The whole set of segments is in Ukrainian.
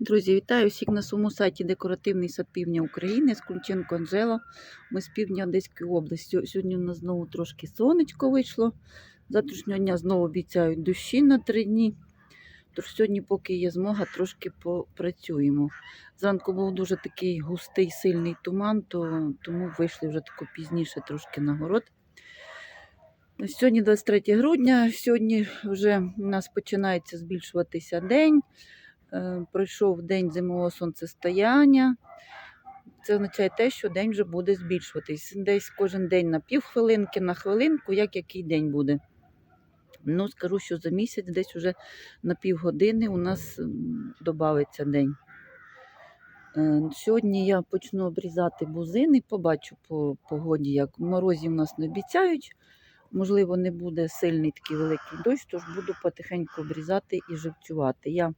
Друзі, вітаю всіх на своєму сайті Декоративний сад півдня України з Кульченко Анжела. Ми з півдня Одеської області. Сьогодні у нас знову трошки сонечко вийшло. Завтрашнього дня знову обіцяють дощі на три дні. Тож сьогодні, поки є змога, трошки попрацюємо. Зранку був дуже такий густий, сильний туман, то, тому вийшли вже тако пізніше трошки на город. Сьогодні 23 грудня, сьогодні вже у нас починається збільшуватися день. Е, Пройшов день зимового сонцестояння. Це означає те, що день вже буде збільшуватись. Десь кожен день на півхвилинки, на хвилинку, як який день буде. Ну, скажу, що за місяць десь уже на півгодини у нас додається день. Е, Сьогодні я почну обрізати бузини, побачу по погоді, як морозів у нас не обіцяють. Можливо, не буде сильний такий великий дощ, тож буду потихеньку обрізати і живцювати. Я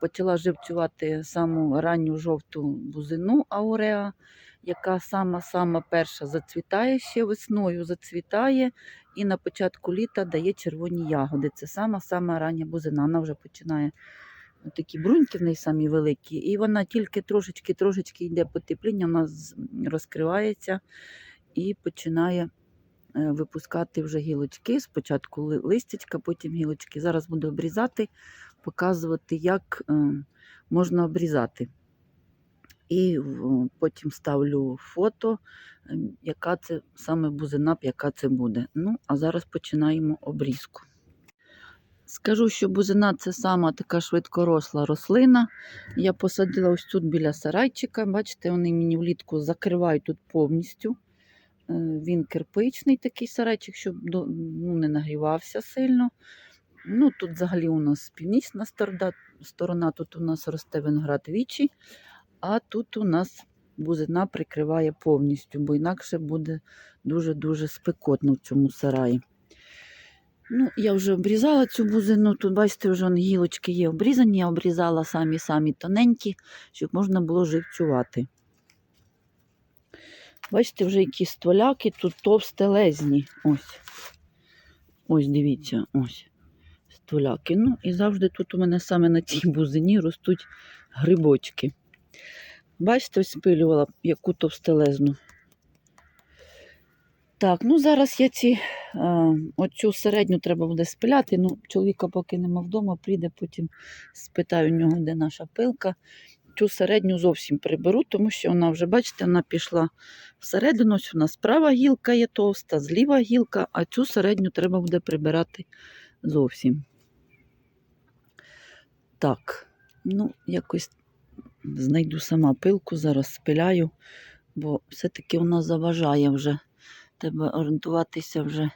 почала живцювати саму ранню жовту бузину ауреа, яка сама-сама перша зацвітає ще весною, зацвітає і на початку літа дає червоні ягоди. Це сама-сама рання бузина. Вона вже починає такі бруньки в неї самі великі, і вона тільки трошечки-трошечки йде потепління, вона розкривається і починає е, випускати вже гілочки. Спочатку ли- листячка, потім гілочки. Зараз буду обрізати, показувати, як е, можна обрізати. І потім ставлю фото, е, яка це саме бузина, яка це буде. Ну, а зараз починаємо обрізку. Скажу, що бузина це сама така швидкоросла рослина. Я посадила ось тут біля сарайчика. Бачите, вони мені влітку закривають тут повністю. Е, Він кирпичний такий сарайчик, щоб ну, не нагрівався сильно. Ну, Тут взагалі у нас північна сторона, тут у нас росте виноград вічі, а тут у нас бузина прикриває повністю, бо інакше буде дуже-дуже спекотно в цьому сараї. Ну, я вже обрізала цю бузину. Тут, бачите, вже гілочки є обрізані. Я обрізала самі-самі тоненькі, щоб можна було живцювати. Бачите, вже які стволяки тут товстелезні. Ось. Ось, дивіться, ось. Ну, і завжди тут у мене саме на цій бузині ростуть грибочки. Бачите, ось спилювала яку товстелезну. Так, ну зараз я ці, е, оцю середню треба буде спиляти. Ну, чоловіка поки нема вдома, прийде, потім спитаю у нього, де наша пилка. Цю середню зовсім приберу, тому що вона вже, бачите, вона пішла всередину. Ось у нас права гілка є товста, зліва гілка, а цю середню треба буде прибирати зовсім. Так, ну, якось знайду сама пилку, зараз спиляю, бо все-таки вона заважає вже. Треба орієнтуватися вже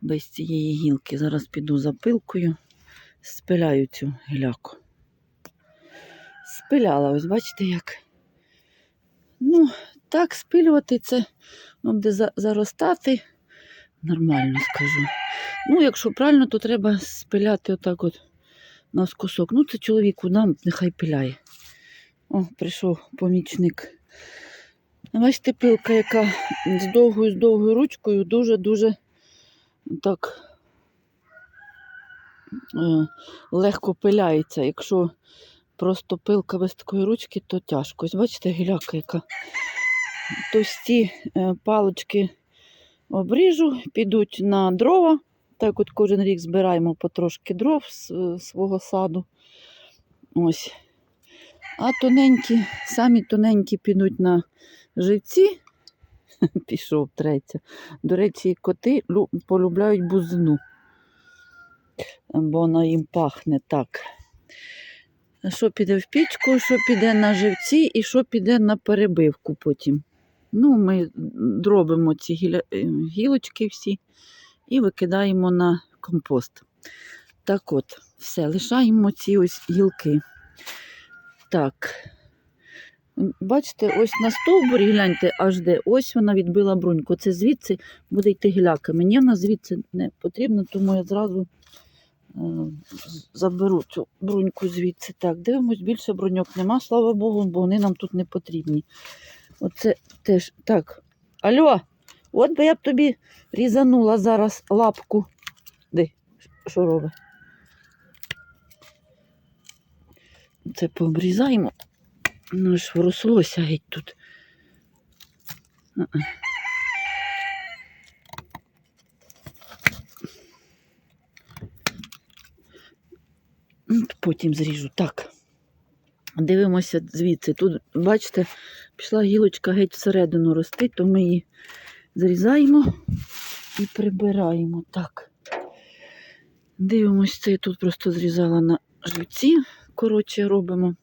без цієї гілки. Зараз піду за пилкою, спиляю цю гіляку. Спиляла, ось бачите як. Ну, так, спилювати це ну, буде заростати. Нормально скажу. Ну, якщо правильно, то треба спиляти отак от навскосок. Ну, це чоловіку дам, нехай пиляє. О, прийшов помічник. Бачите, пилка, яка з довгою, з довгою ручкою, дуже-дуже так е, легко пиляється. Якщо просто пилка без такої ручки, то тяжко. Ось бачите, гіляка, яка товсті е, палочки обріжу, підуть на дрова. Так от кожен рік збираємо потрошки дров з е, свого саду. Ось. А тоненькі, самі тоненькі підуть на живці. Пішов третя. До речі, коти полюбляють бузину, бо вона їм пахне так. Що піде в пічку, що піде на живці і що піде на перебивку потім. Ну, ми дробимо ці е, гілочки всі і викидаємо на компост. Так от, все, лишаємо ці ось гілки. Так. Бачите, ось на стовбурі, гляньте, аж де, ось вона відбила бруньку. Це звідси буде йти гіляка. Мені вона звідси не потрібна, тому я зразу е, заберу цю бруньку звідси. Так, дивимось, більше бруньок нема, слава Богу, бо вони нам тут не потрібні. Оце теж так. Алло, от би я б тобі різанула зараз лапку. Де? Що робить? Це пообрізаємо. Ну ж врослося геть тут. Потім зріжу. Так. Дивимося звідси. Тут, бачите, пішла гілочка геть всередину рости, то ми її зрізаємо і прибираємо. Так. Дивимося, це я тут просто зрізала на живці. Коротше, робимо.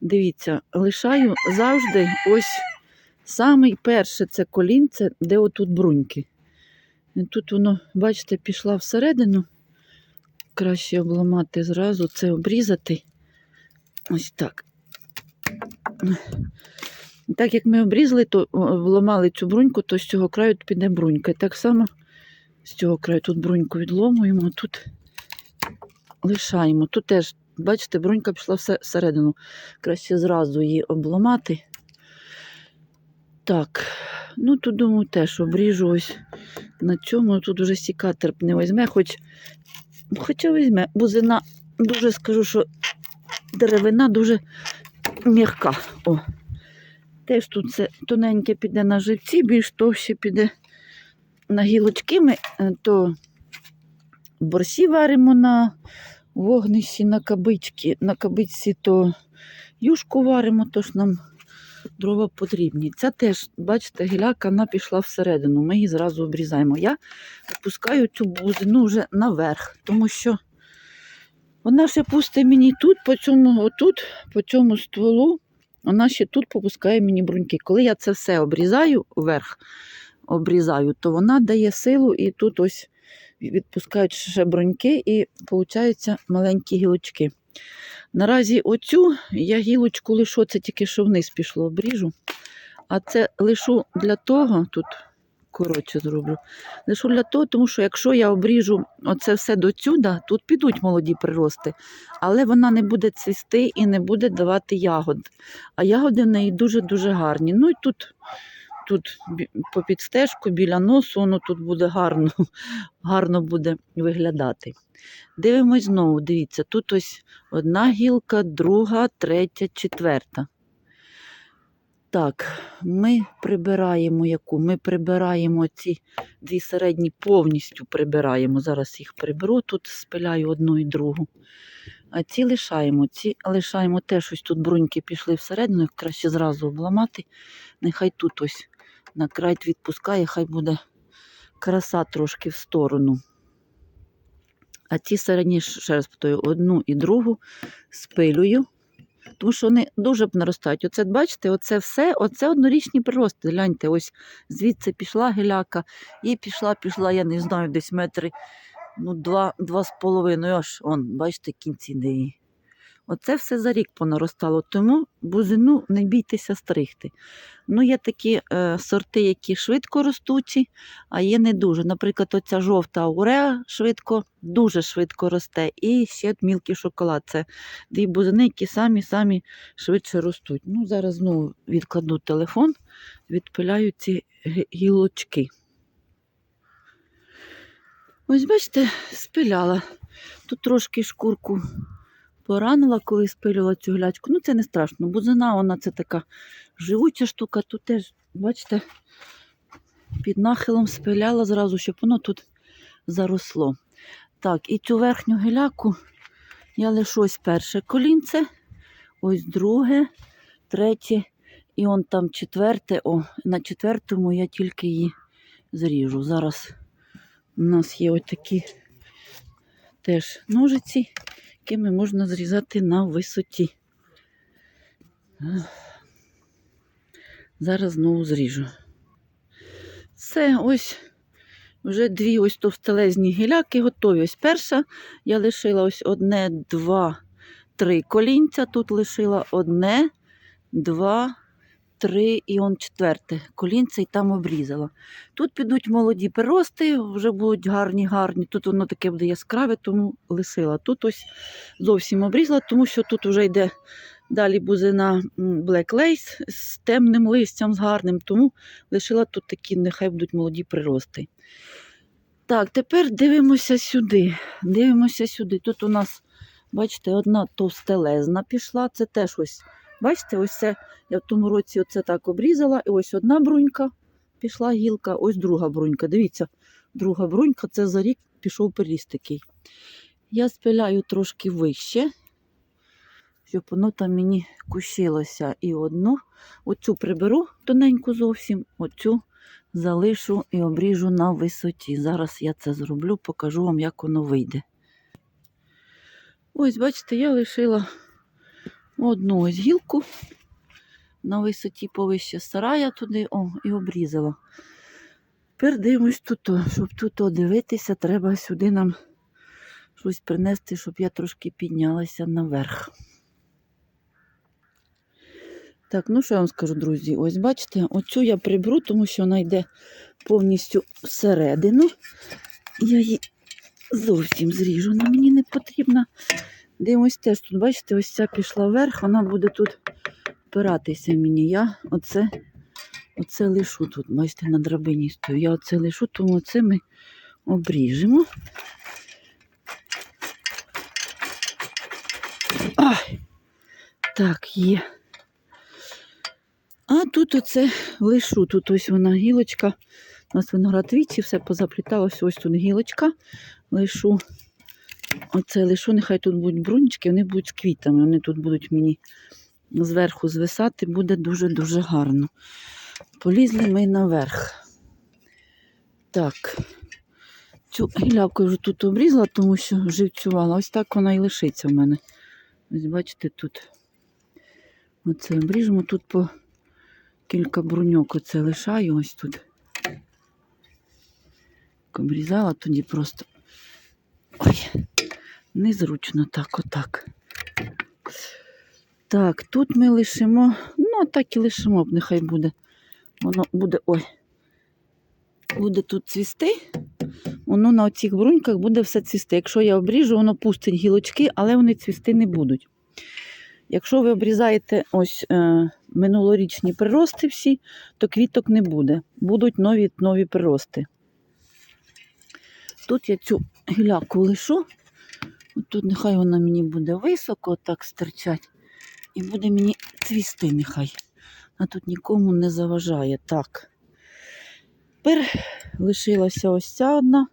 Дивіться, лишаю завжди ось самий перше це колінце, де отут бруньки. Тут воно, бачите, пішла всередину. Краще обламати зразу, це обрізати. Ось так. Так як ми обрізали, то о, обламали цю бруньку, то з цього краю піде брунька. І так само з цього краю тут бруньку відломуємо, тут лишаємо. Тут теж, бачите, брунька пішла всередину. Краще зразу її обламати. Так, ну тут думаю теж обріжу ось на цьому. Тут уже сікатор не візьме, хоч, хоча візьме. Бузина, дуже скажу, що деревина дуже м'яка. О. Теж тут це тоненьке піде на живці, більш товще піде на гілочки. Ми е, то борщі варимо на вогнищі, на кабички, на кабичці, то юшку варимо, тож нам дрова потрібні. Ця теж, бачите, гіляка вона пішла всередину. Ми її зразу обрізаємо. Я опускаю цю бузину вже наверх, тому що вона ще пусте мені тут, по цьому, отут, по цьому стволу, вона ще тут попускає мені бруньки. Коли я це все обрізаю вверх, обрізаю, то вона дає силу і тут ось відпускають ще бруньки і получаються маленькі гілочки. Наразі оцю я гілочку лишу, це тільки що вниз пішло, обріжу. А це лишу для того, тут коротше зроблю. Лишу для того, тому що якщо я обріжу оце все до сюди, тут підуть молоді прирости, але вона не буде цвісти і не буде давати ягод. А ягоди в неї дуже-дуже гарні. Ну і тут, тут по підстежку біля носу, воно тут буде гарно, гарно буде виглядати. Дивимось знову, дивіться, тут ось одна гілка, друга, третя, четверта. Так, ми прибираємо яку? Ми прибираємо ці дві середні повністю прибираємо. Зараз їх приберу, тут спиляю одну і другу. А ці лишаємо. Ці лишаємо теж ось тут бруньки пішли всередину, їх краще зразу обламати. Нехай тут ось на край відпускає, хай буде краса трошки в сторону. А ці середні, ще раз повторюю, одну і другу спилюю, тому що вони дуже б наростають. Оце, бачите, оце все, оце однорічні прирости. Гляньте, ось звідси пішла геляка, і пішла, пішла, я не знаю, десь метри, ну, два, два з половиною, аж он, бачите, кінці неї. Оце все за рік понаростало, тому бузину не бійтеся стригти. Ну, є такі е, сорти, які швидко ростучі, а є не дуже. Наприклад, оця жовта ауреа швидко, дуже швидко росте. І ще мілкий шоколад. Це дві бузини, які самі-самі швидше ростуть. Ну, зараз знову відкладу телефон, відпиляю ці гілочки. Ось, бачите, спиляла. Тут трошки шкурку поранила, коли спилювала цю глячку. Ну, це не страшно. Бузина, вона це така живуча штука. Тут теж, бачите, під нахилом спиляла зразу, щоб воно тут заросло. Так, і цю верхню гіляку я лишу ось перше колінце, ось друге, третє, і он там четверте. О, на четвертому я тільки її зріжу. Зараз у нас є ось такі теж ножиці, якими можна зрізати на висоті. Зараз знову зріжу. Це ось вже дві ось товстелезні гіляки готові. Ось перша я лишила ось одне, два, три колінця. Тут лишила одне, два, три і он четверте колінце і там обрізала. Тут підуть молоді прирости, вже будуть гарні, гарні. Тут воно таке буде яскраве, тому лишила. Тут ось зовсім обрізала, тому що тут вже йде далі бузина Black Lace з темним листям, з гарним, тому лишила тут такі, нехай будуть молоді прирости. Так, тепер дивимося сюди. Дивимося сюди. Тут у нас Бачите, одна товстелезна пішла. Це теж ось. Бачите, ось це я в тому році оце так обрізала. І ось одна брунька пішла гілка, ось друга брунька. Дивіться, друга брунька це за рік пішов періст такий. Я спиляю трошки вище, щоб воно там мені кущилося. І одну, оцю приберу тоненьку зовсім, оцю залишу і обріжу на висоті. Зараз я це зроблю, покажу вам, як воно вийде. Ось, бачите, я лишила одну ось гілку на висоті повище сарая туди, о, і обрізала. Тепер дивимось тут, щоб тут дивитися, треба сюди нам щось принести, щоб я трошки піднялася наверх. Так, ну що я вам скажу, друзі? Ось бачите, оцю я приберу, тому що вона йде повністю всередину. Я її зовсім зріжу, вона мені не потрібна. Дивимось теж тут, бачите, ось ця пішла вверх, вона буде тут опиратися мені. Я оце, оце лишу тут, бачите, на драбині стою. Я оце лишу, тому це ми обріжемо. Ай! Так, є. А тут оце лишу. Тут ось вона гілочка. У нас виноград віці, все позапліталося. Ось тут гілочка. Лишу. Оце лишу, нехай тут будуть брунічки, вони будуть з квітами. Вони тут будуть мені зверху звисати, буде дуже-дуже гарно. Полізли ми наверх. Так. Цю гілявку я вже тут обрізала, тому що живцювала. Ось так вона і лишиться в мене. Ось бачите, тут оце обріжемо. Тут по кілька бруньок оце лишаю ось тут. Обрізала тоді просто. Ой, незручно так, отак. Так, тут ми лишимо, ну так і лишимо, нехай буде. Воно буде, ой, буде тут цвісти. Воно на оцих бруньках буде все цвісти. Якщо я обріжу, воно пустить гілочки, але вони цвісти не будуть. Якщо ви обрізаєте ось е, минулорічні прирости всі, то квіток не буде. Будуть нові нові прирости. Тут я цю гіляку лишу. Тут нехай вона мені буде високо так стирчать. І буде мені цвісти нехай. А тут нікому не заважає. Так. Тепер лишилася ось ця одна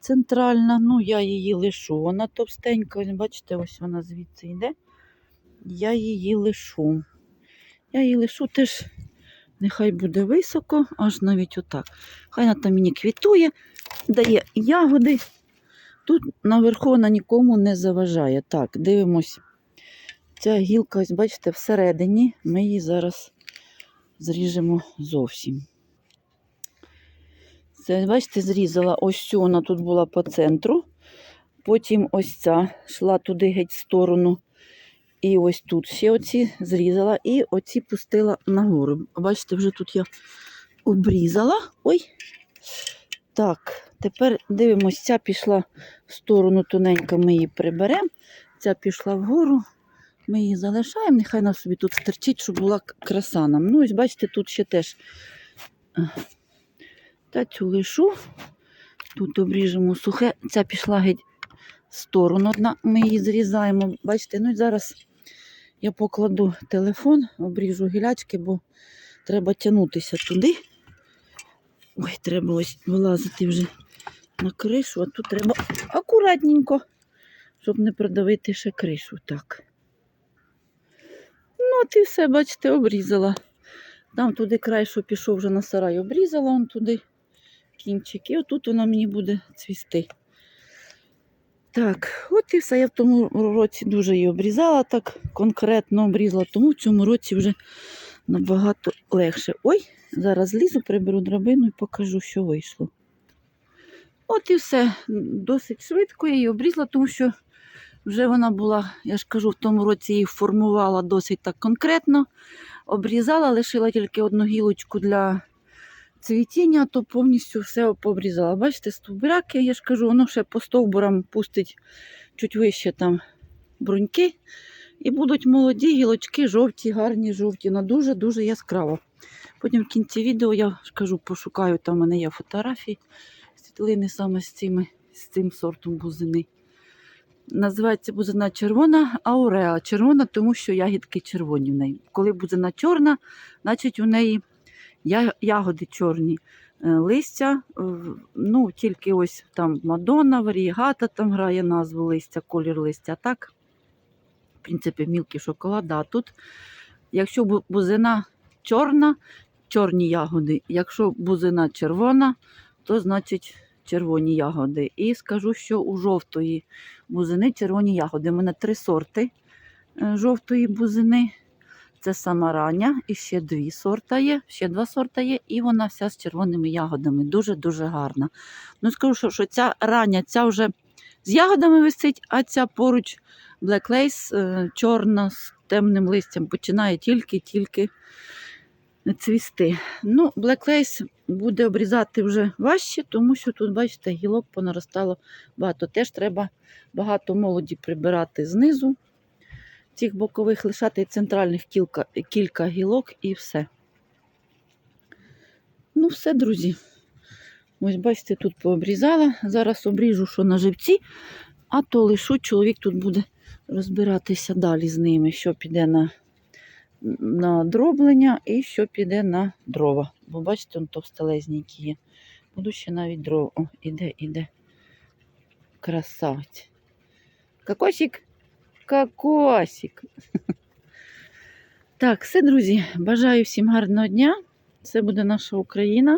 центральна. Ну, я її лишу. Вона товстенька, бачите, ось вона звідси йде. Я її лишу. Я її лишу теж, нехай буде високо, аж навіть отак. Хай вона там мені квітує, дає ягоди. Тут наверху вона нікому не заважає. Так, дивимось. Ця гілка, ось бачите, всередині. Ми її зараз зріжемо зовсім. Це, бачите, зрізала ось цю, вона тут була по центру. Потім ось ця йшла туди геть в сторону. І ось тут ще оці зрізала і оці пустила нагору. Бачите, вже тут я обрізала. Ой. Так, тепер дивимося, ця пішла в сторону тоненько, ми її приберемо. Ця пішла вгору, ми її залишаємо, нехай вона собі тут стерчить, щоб була краса нам. Ну, ось бачите, тут ще теж е, та цю лишу. Тут обріжемо сухе. Ця пішла геть в сторону. Одна, ми її зрізаємо. Бачите, ну і зараз я покладу телефон, обріжу гілячки, бо треба тягнутися туди. Ой, треба ось вилазити вже на кришу, а тут треба акуратненько, щоб не продавити ще кришу. Так. Ну, от і все, бачите, обрізала. Там туди край, що пішов вже на сарай, обрізала он туди кінчик. І отут вона мені буде цвісти. Так, от і все. Я в тому році дуже її обрізала, так конкретно обрізала, тому в цьому році вже набагато легше. Ой, зараз лізу, приберу драбину і покажу, що вийшло. От і все. Досить швидко я її обрізала, тому що вже вона була, я ж кажу, в тому році її формувала досить так конкретно. Обрізала, лишила тільки одну гілочку для цвітіння, то повністю все пообрізала. Бачите, стовбураки, я ж кажу, воно ще по стовбурам пустить чуть вище там бруньки. І будуть молоді гілочки, жовті, гарні, жовті, на дуже-дуже яскраво. Потім в кінці відео я ж кажу, пошукаю, там в мене є фотографії, світлини саме з, цими, з цим сортом бузини. Називається бузина червона ауреа. Червона, тому що ягідки червоні в неї. Коли бузина чорна, значить у неї ягоди чорні. Е, Листя, ну тільки ось там Мадонна, варігата там грає назву листя, колір листя. Так, в принципі, мілкий шоколад. А тут, якщо бузина чорна, чорні ягоди. Якщо бузина червона, то значить червоні ягоди. І скажу, що у жовтої бузини червоні ягоди. У мене три сорти е, жовтої бузини. Це сама рання, і ще дві сорта є, ще два сорта є, і вона вся з червоними ягодами. Дуже-дуже гарна. Ну, скажу, що, що ця рання, ця вже з ягодами висить, а ця поруч Black Lace, е, чорна з темним листям, починає тільки-тільки цвісти. Ну, Lace буде обрізати вже важче, тому що тут, бачите, гілок понаростало багато. Теж треба багато молоді прибирати знизу цих бокових лишати центральних кілька, кілька гілок і все. Ну, все, друзі. Ось бачите, тут пообрізала. Зараз обріжу, що на живці, а то лишу, чоловік тут буде розбиратися далі з ними, що піде на, на дроблення і що піде на дрова. Бо бачите, он товстелезні які є. Буду ще навіть дрова. О, іде, іде. Красавець. Кокосик. Кокосик. Так, все, друзі. Бажаю всім гарного дня. Це буде наша Україна.